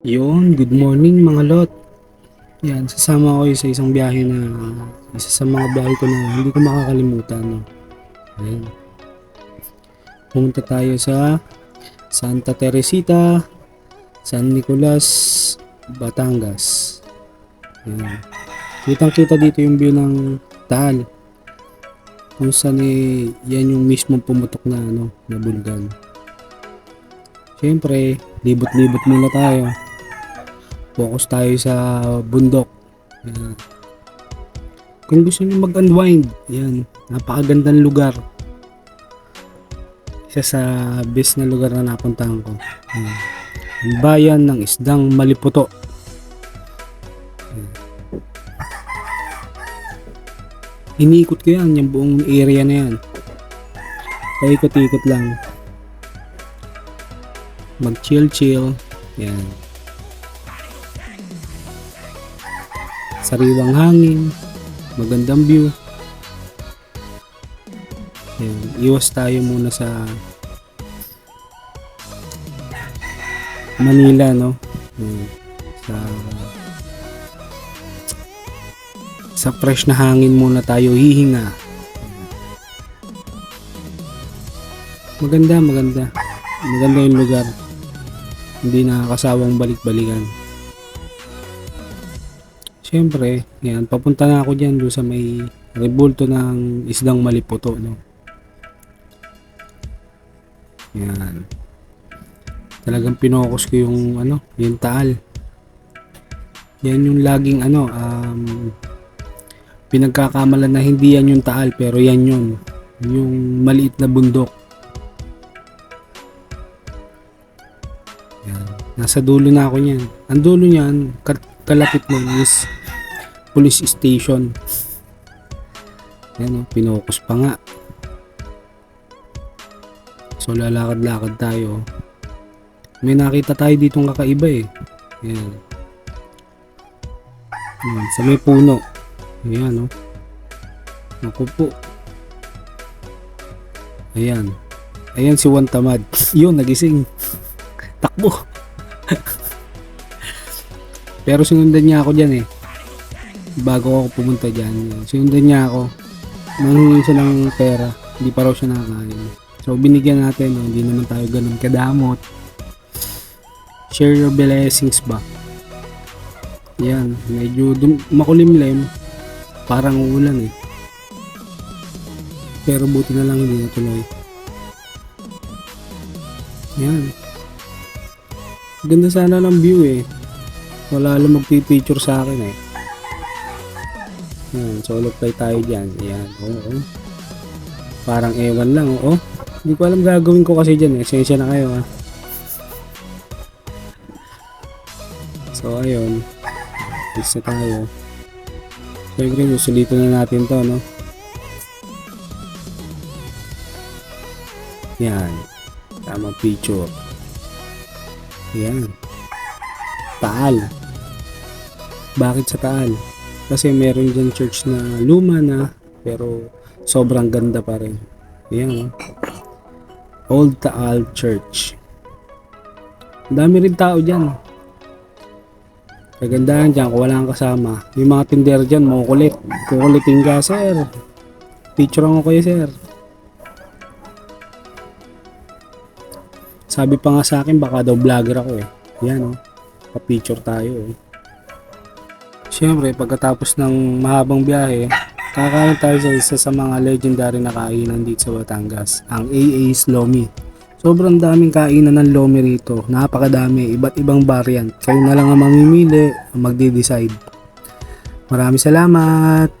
Yun, good morning mga lot. Yan, sasama ko sa isang biyahe na isa sa mga biyahe ko na hindi ko makakalimutan. No? Ayan. Pumunta tayo sa Santa Teresita, San Nicolas, Batangas. Ayan. Kitang kita dito yung view ng Taal. Kung saan eh, yan yung mismo pumutok na ano, na bulgan. Siyempre, libot-libot muna tayo focus tayo sa bundok. Yan. Kung gusto niyo mag-unwind, yan, napakagandang lugar. Isa sa best na lugar na napuntahan ko. Yan. Bayan ng isdang maliputo. Iniikot ko yan, yung buong area na yan. Paikot-ikot lang. Mag-chill-chill. Yan. Sariwang hangin, magandang view. Ayan, iwas tayo muna sa Manila, no? Sa sa fresh na hangin muna tayo hihinga. Maganda, maganda. Maganda yung lugar. Hindi nakakasawang balik-balikan. Siyempre, yan, papunta na ako dyan doon sa may rebulto ng isdang maliputo, no? Yan. Talagang pinokus ko yung, ano, yung taal. Yan yung laging, ano, um, pinagkakamalan na hindi yan yung taal, pero yan yun. Yung maliit na bundok. Yan. Nasa dulo na ako niyan. Ang dulo niyan, kalapit mo is police station. Yan o, pinokus pa nga. So lalakad-lakad tayo. May nakita tayo ditong kakaiba eh. Yan. Yan, sa may puno. Ayan o. Naku po. Ayan. Ayan si Juan Tamad. Yun, nagising. Takbo. Pero sinundan niya ako dyan eh bago ako pumunta dyan. Sinundan niya ako. Nanghingi siya ng pera. Hindi pa raw siya nakakain. So, binigyan natin. No? Hindi naman tayo ganun kadamot. Share your blessings ba? Yan. Medyo dum- makulimlim. Parang uulan eh. Pero buti na lang hindi natuloy. Yan. Ganda sana ng view eh. Wala lang magpipicture sa akin eh. Yan, solo play tayo dyan. Yan, oo. oo. Parang ewan lang, oo. Hindi ko alam gagawin ko kasi dyan eh. Sensya na kayo ah. So, ayun. Fix na tayo. Siyempre, susulitin na natin to, no? Yan. Tamang picture. Yan. Taal. Bakit sa Taal? Kasi meron dyan church na luma na pero sobrang ganda pa rin. Ayan oh. Old Taal Church. Dami rin tao dyan. Kagandahan dyan kung wala kang kasama. Yung mga tindero dyan, makukulit. Kukulitin ka, sir. Picture ako kayo, sir. Sabi pa nga sa akin, baka daw vlogger ako eh. Yan oh. Pa-picture tayo oh. Siyempre, pagkatapos ng mahabang biyahe, kakain tayo sa isa sa mga legendary na kainan dito sa Batangas, ang AA's Lomi. Sobrang daming kainan ng Lomi rito, napakadami, iba't ibang variant. Kayo na lang ang mamimili, ang magde-decide. Maraming salamat!